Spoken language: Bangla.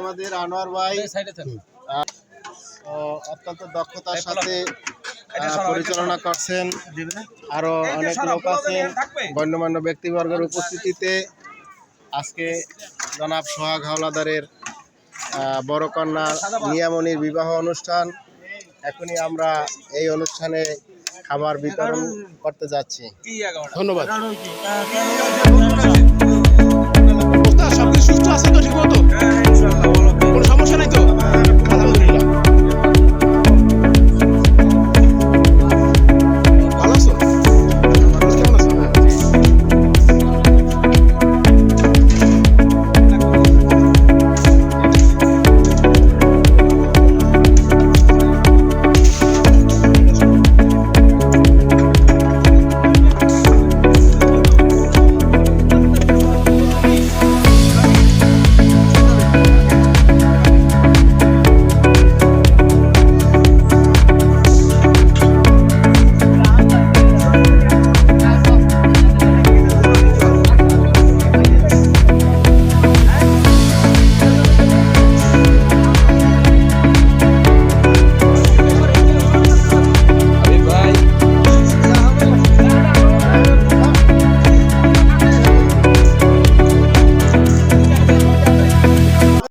আমাদের আনোয়ার ভাই অত্যন্ত দক্ষতার সাথে পরিচালনা করছেন আরও অনেক লোক আছেন গণ্যমান্য ব্যক্তিবর্গের উপস্থিতিতে আজকে জনাব সোহাগ হাওলাদারের বড় কন্যা নিয়ামনির বিবাহ অনুষ্ঠান এখনই আমরা এই অনুষ্ঠানে খাবার বিতরণ করতে যাচ্ছি। ধন্যবাদ।